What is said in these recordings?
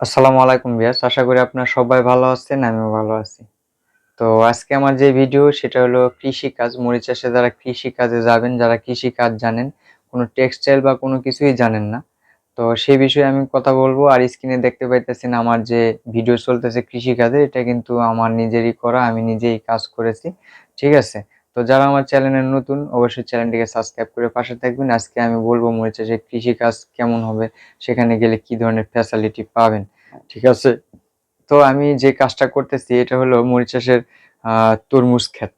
আসসালামু আলাইকুম বিয়াস আশা করি আপনারা সবাই ভালো আছেন, আমিও ভালো আছি। তো আজকে আমার যে ভিডিও, সেটা হলো কৃষি কাজ চাষে যারা কৃষি কাজে যাবেন, যারা কৃষি কাজ জানেন, কোনো টেক্সটাইল বা কোনো কিছুই জানেন না। তো সেই বিষয়ে আমি কথা বলব, আর স্ক্রিনে দেখতে পাইতেছেন আমার যে ভিডিও চলতেছে কৃষি কাজে, এটা কিন্তু আমার নিজেরই করা, আমি নিজেই কাজ করেছি, ঠিক আছে? তো যারা আমার চ্যানেলে নতুন, অবশ্যই চ্যানেলটিকে সাবস্ক্রাইব করে পাশে থাকবেন। আজকে আমি বলব মরিচ চাষে কৃষি কাজ কেমন হবে, সেখানে গেলে কি ধরনের ফ্যাসিলিটি পাবেন, ঠিক আছে? তো আমি যে কাজটা করতেছি, এটা হলো মরিচ চাষের তরমুজ ক্ষেত।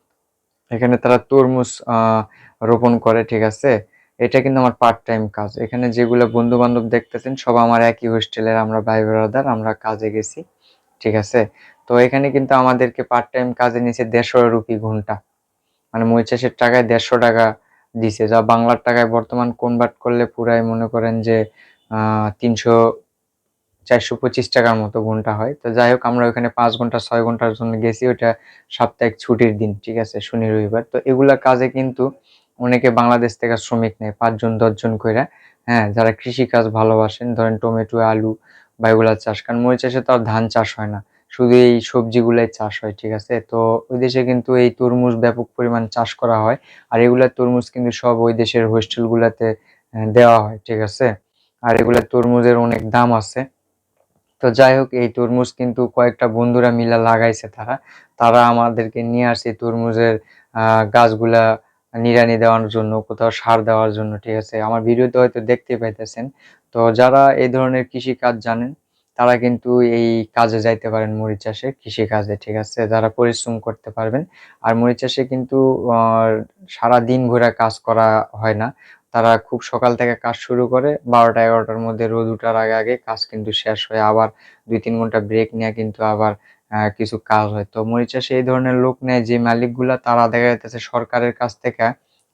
এখানে তারা তরমুজ রোপণ করে, ঠিক আছে? এটা কিন্তু আমার পার্ট টাইম কাজ। এখানে যেগুলো বন্ধু বান্ধব দেখতেছেন, সব আমার একই হোস্টেলের আমরা ভাই ব্রাদার আমরা কাজে গেছি, ঠিক আছে? তো এখানে কিন্তু আমাদেরকে পার্ট টাইম কাজে নিচে দেড়শো রুপি ঘণ্টা। মানে চাষের টাকায় দেড়শো টাকা দিছে। যা বাংলার টাকায় বর্তমান কনভার্ট করলে পুরাই মনে করেন যে তিনশো, চারশো পঁচিশ টাকার মতো ঘণ্টা হয়। তো যাই হোক, আমরা ওখানে পাঁচ ঘণ্টা, ছয় ঘণ্টার জন্য গেছি। ওটা সাপ্তাহিক ছুটির দিন, ঠিক আছে, শনি, রবিবার। তো এগুলা কাজে কিন্তু অনেকে বাংলাদেশ থেকে শ্রমিক নেয়, পাঁচজন, দশজন করে হ্যাঁ যারা কৃষি কাজ ভালোবাসেন, ধরেন টমেটো, আলু বা এগুলা চাষ কারণ মরিচ চাষে তো আর ধান চাষ হয় না। শুধু এই সবজিগুলাই চাষ হয়, ঠিক আছে? তো ওই দেশে কিন্তু এই তরমুজ ব্যাপক পরিমাণ চাষ করা হয়, আর এগুলা তরমুজ কিন্তু সব ওই দেশের হোস্টেলগুলোতে দেওয়া হয়, ঠিক আছে? আর এগুলা তরমুজের অনেক দাম আছে। তো যাই হোক, এই তরমুজ কিন্তু কয়েকটা বন্ধুরা মিলা লাগাইছে তারা। তারা আমাদেরকে নিয়ে আসছে তরমুজের গাছগুলা নিড়ানি দেওয়ার জন্য, কোথাও সার দেওয়ার জন্য, ঠিক আছে? আমার ভিডিওতে হয়তো দেখতে পাইতেছেন। তো যারা এই ধরনের কৃষি কাজ জানেন তারা কিন্তু এই কাজে যাইতে পারেন মরিচ চাষে, কৃষি কাজে, ঠিক আছে? যারা পরিশ্রম করতে পারবেন। আর মরিচ চাষে কিন্তু সারা দিন ভরে কাজ করা হয় না। তারা খুব সকাল থেকে কাজ শুরু করে বারোটা এগারোটার মধ্যে রোদ উঠার আগে আগে কাজ কিন্তু শেষ হয়ে। আবার দুই তিন ঘণ্টা ব্রেক নিয়ে কিন্তু আবার কিছু কাজ হয়। তো মরিচ চাষে এই ধরনের লোক নেয় যে মালিকগুলা, তারা দেখা যাচ্ছে সরকারের কাছ থেকে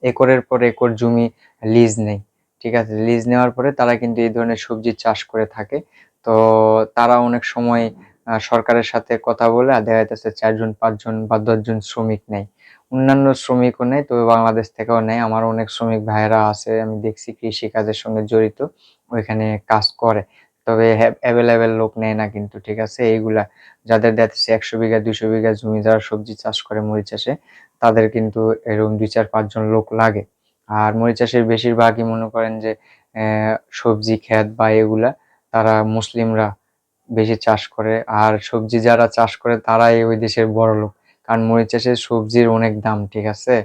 একরের পর একর জমি লিজ নেই ঠিক আছে? লিজ নেওয়ার পরে তারা কিন্তু এই ধরনের সবজি চাষ করে থাকে। তো তারা অনেক সময় সরকারের সাথে কথা বলে দেখা যাইতেছে চারজন, পাঁচজন বা দশজন শ্রমিক নেয় অন্যান্য শ্রমিকও নেয় তবে বাংলাদেশ থেকেও নেয় আমার অনেক শ্রমিক ভাইয়েরা আছে, আমি দেখছি কৃষি কাজের সঙ্গে জড়িত, ওইখানে কাজ করে। তবে অ্যাভেলেবেল লোক নেয় না কিন্তু, ঠিক আছে? এইগুলা যাদের দেখতেছে একশো বিঘা দুশো বিঘা জমি, যারা সবজি চাষ করে মরিচ চাষে, তাদের কিন্তু এরকম দুই চার, পাঁচজন লোক লাগে। আর মরিচ চাষের বেশিরভাগই মনে করেন যে সবজি, ক্ষেত বা এগুলা তারা মুসলিমরা বেশি চাষ করে, আর সবজি যারা চাষ করে তারাই ওই দেশের বড় লোক। কারণ মরিচ চাষে সবজির অনেক দাম, ঠিক আছে?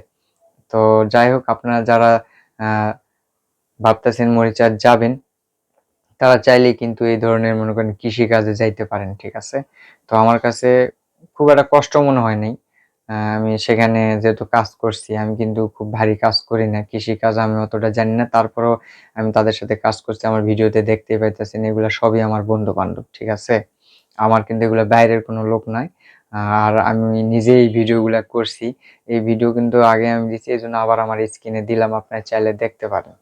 তো যাই হোক, আপনারা যারা ভাবতেছেন মরিচ চাষ যাবেন, তারা চাইলেই কিন্তু এই ধরনের মনে করেন কৃষি কাজে যাইতে পারেন, ঠিক আছে? তো আমার কাছে খুব একটা কষ্ট মনে হয় নাই। আমি সেখানে যেহেতু কাজ করছি, আমি কিন্তু খুব ভারী কাজ করি না, কৃষি কাজ আমি অতটা জানি না। তারপরেও আমি তাদের সাথে কাজ করছি, আমার ভিডিওতে দেখতে পাইতেছেন, এগুলো সবই আমার বন্ধু বান্ধব ঠিক আছে? আমার কিন্তু এগুলো বাইরের কোনো লোক নয় আর আমি নিজেই ভিডিওগুলো করছি। এই ভিডিও কিন্তু আগে আমি দিচ্ছি এই জন্য আবার আমার স্ক্রিনে দিলাম, আপনার চাইলে দেখতে পারেন।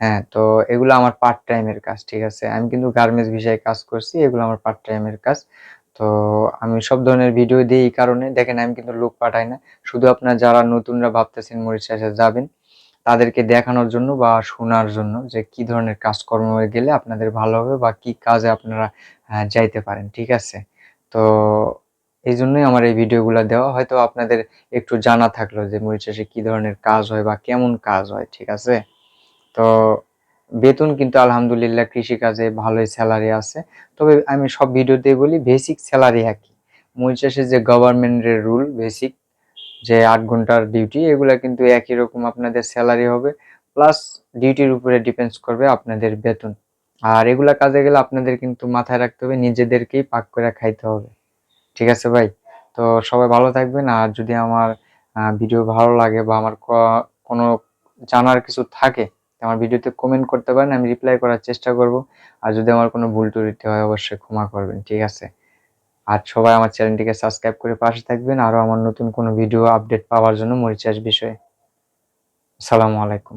হ্যাঁ তো এগুলো আমার পার্ট টাইমের কাজ, ঠিক আছে? আমি কিন্তু গার্মেন্টস বিষয়ে কাজ করছি, এগুলো আমার পার্ট টাইমের কাজ। তো আমি সব ধরনের ভিডিও দিই এই কারণে। দেখেন, আমি কিন্তু লোক পাঠাই না। শুধু আপনার যারা নতুনরা ভাবতেছেন চাষে যাবেন, তাদেরকে দেখানোর জন্য বা শোনার জন্য যে কি ধরনের কাজকর্ম গেলে আপনাদের ভালো হবে বা কি কাজে আপনারা যাইতে পারেন, ঠিক আছে? তো এই জন্যই আমার এই ভিডিওগুলো দেওয়া। হয়তো আপনাদের একটু জানা থাকল যে মরিচ চাষে কি ধরনের কাজ হয় বা কেমন কাজ হয়, ঠিক আছে? তো বেতন কিন্তু আলহামদুলিল্লাহ কৃষিকাজে ভালোই স্যালারি আছে। তবে আমি সব ভিডিওতে বলি বেসিক স্যালারি একই। মরিচ চাষে যে গভর্নমেন্টের রুল বেসিক যে আট ঘণ্টার ডিউটি এগুলা কিন্তু একই রকম আপনাদের স্যালারি হবে। প্লাস ডিউটির উপরে ডিপেন্ডস করবে আপনাদের বেতন। আর এগুলা কাজে গেলে আপনাদের কিন্তু মাথায় রাখতে হবে, নিজেদেরকেই পাক করে খাইতে হবে। ঠিক আছে ভাই? তো সবাই ভালো থাকবেন। আর যদি আমার ভিডিও ভালো লাগে বা আমার কোনো জানার কিছু থাকে আমার ভিডিওতে কমেন্ট করতে পারেন, আমি রিপ্লাই করার চেষ্টা করব। আর যদি আমার কোনো ভুল ত্রুটি হয়, অবশ্যই ক্ষমা করবেন, ঠিক আছে? আর সবাই আমার চ্যানেলটিকে সাবস্ক্রাইব করে পাশে থাকবেন। আরও আমার নতুন কোনো ভিডিও আপডেট পাওয়ার জন্য মরিচাস বিষয়ে। আসসালামু আলাইকুম।